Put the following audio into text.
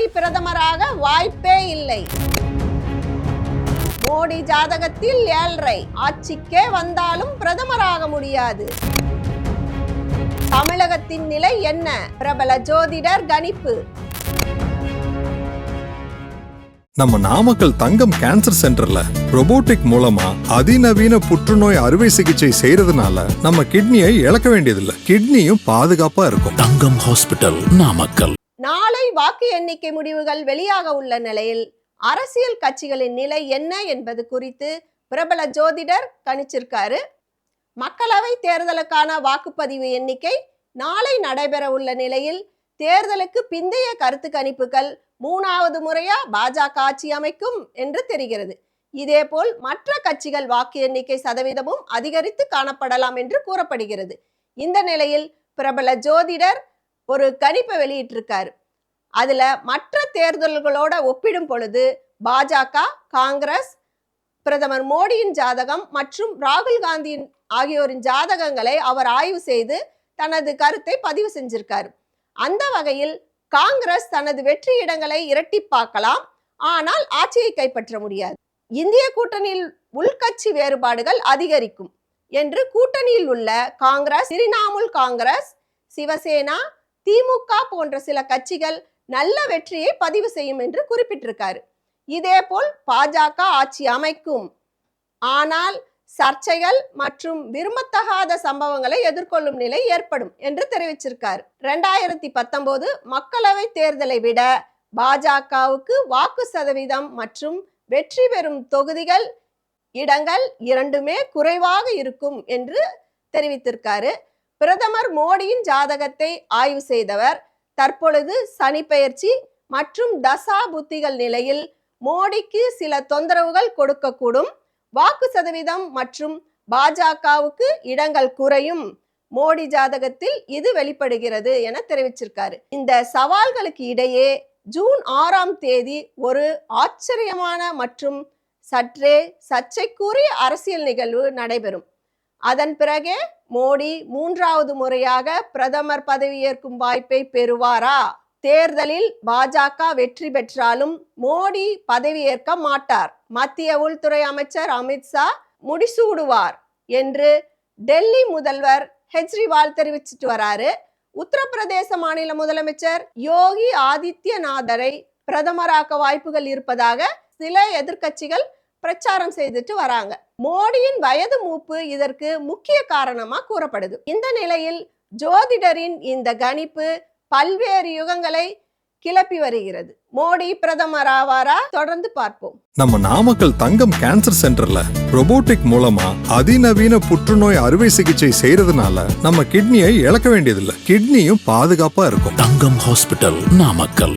மோடி பிரதமராக வாய்ப்பே இல்லை. மோடி ஜாதகத்தில் ஏழ்ரை. ஆட்சிக்கே வந்தாலும் பிரதமராக முடியாது. தமிழகத்தின் நிலை என்ன? பிரபல ஜோதிடர் கணிப்பு. நம்ம நாமக்கல் தங்கம் கேன்சர் சென்டர்ல robotic மூலமா அதிநவீன புற்றுநோய் அறுவை சிகிச்சை செய்யறதுனால நம்ம கிட்னியை இழக்க வேண்டியதில்லை. கிட்னியும் பாதுகாப்பா இருக்கும். தங்கம் ஹாஸ்பிட்டல் நாமக்கல். வாக்கு எண்ணிக்கை முடிவுகள் வெளியாக உள்ள நிலையில் அரசியல் கட்சிகளின் நிலை என்ன என்பது குறித்து பிரபல ஜோதிடர் கணிச்சிருக்காரு. மக்களவை தேர்தலுக்கான வாக்குப்பதிவு எண்ணிக்கை நாளை நடைபெற உள்ள நிலையில் தேர்தலுக்கு பிந்தைய கருத்து கணிப்புகள் மூணாவது முறையா பாஜக ஆட்சி அமைக்கும் என்று தெரிகிறது. இதேபோல் மற்ற கட்சிகள் வாக்கு எண்ணிக்கை சதவீதமும் அதிகரித்து காணப்படலாம் என்று கூறப்படுகிறது. இந்த நிலையில் பிரபல ஜோதிடர் ஒரு கணிப்பை வெளியிட்டிருக்காரு. அதில் மற்ற தேர்தல்களோட ஒப்பிடும் பொழுது பாஜக காங்கிரஸ் பிரதமர் மோடியின் ஜாதகம் மற்றும் ராகுல் காந்தியின் ஆகியோரின் ஜாதகங்களை அவர் ஆய்வு செய்து தனது கருத்தை பதிவு செஞ்சிருக்கார். அந்த வகையில் காங்கிரஸ் தனது வெற்றி இடங்களை இரட்டிப்பாக்கலாம் ஆனால் ஆட்சியை கைப்பற்ற முடியாது. இந்திய கூட்டணியில் உள்கட்சி வேறுபாடுகள் அதிகரிக்கும் என்று கூட்டணியில் உள்ள காங்கிரஸ் திரிணாமுல் காங்கிரஸ் சிவசேனா திமுக போன்ற சில கட்சிகள் நல்ல வெற்றியை பதிவு செய்யும் என்று குறிப்பிட்டிருக்காரு. இதேபோல் பாஜக ஆட்சி அமைக்கும். ஆனால் சர்ச்சைகள் மற்றும் விரும்பத்தகாத சம்பவங்களை எதிர்கொள்ளும் நிலை ஏற்படும் என்று தெரிவிச்சிருக்கார். ரெண்டாயிரத்தி பத்தொன்பது மக்களவை தேர்தலை விட பாஜகவுக்கு வாக்கு சதவீதம் மற்றும் வெற்றி பெறும் தொகுதிகள் இடங்கள் இரண்டுமே குறைவாக இருக்கும் என்று தெரிவித்திருக்காரு. பிரதமர் மோடியின் ஜாதகத்தை ஆய்வு செய்தவர் தற்பொழுது சனி பெயர்ச்சி மற்றும் தசா புத்திகள் நிலையில் மோடிக்கு சில தொந்தரவுகள் கொடுக்கக்கூடும். வாக்கு சதவீதம் மற்றும் பாஜகவுக்கு இடங்கள் குறையும். மோடி ஜாதகத்தில் இது வெளிப்படுகிறது என தெரிவிச்சிருக்காரு. இந்த சவால்களுக்கு இடையே ஜூன் ஆறாம் தேதி ஒரு ஆச்சரியமான மற்றும் சற்றே சர்ச்சைக்குரிய அரசியல் நிகழ்வு நடைபெறும். அதன் பிறகே மோடி மூன்றாவது முறையாக பிரதமர் பதவியேற்கும் வாய்ப்பை பெறுவாரா? தேர்தலில் பாஜக வெற்றி பெற்றாலும் மோடி பதவியேற்க மாட்டார். மத்திய உள்துறை அமைச்சர் அமித்ஷா முடிசூடுவார் என்று டெல்லி முதல்வர் ஹெஜ்ரிவால் தெரிவிச்சிட்டு வராரு. உத்தரப்பிரதேச மாநில முதலமைச்சர் யோகி ஆதித்யநாதரை பிரதமராக்க வாய்ப்புகள் இருப்பதாக சில எதிர்க்கட்சிகள் பிரச்சாரம் செய்துட்டு வராங்க. மோடியின் வயது மூப்பு இதற்கு முக்கிய காரணமா கூறப்படுது. இந்த நிலையில் ஜோதிடரின் இந்த கணிப்பு பல்வேறு யுகங்களை கிளப்பி வருகிறது. மோடி பிரதமர் ஆவாரா? தொடர்ந்து பார்ப்போம். நம்ம நாமக்கல் தங்கம் கேன்சர் சென்டர்ல robotic மூலமா அதிநவீன புற்றுநோய் அறுவை சிகிச்சை செய்யறதுனால நம்ம கிட்னியை இழக்க வேண்டியதில்லை. கிட்னியும் பாதுகாப்பா இருக்கும். தங்கம் ஹாஸ்பிட்டல் நாமக்கல்.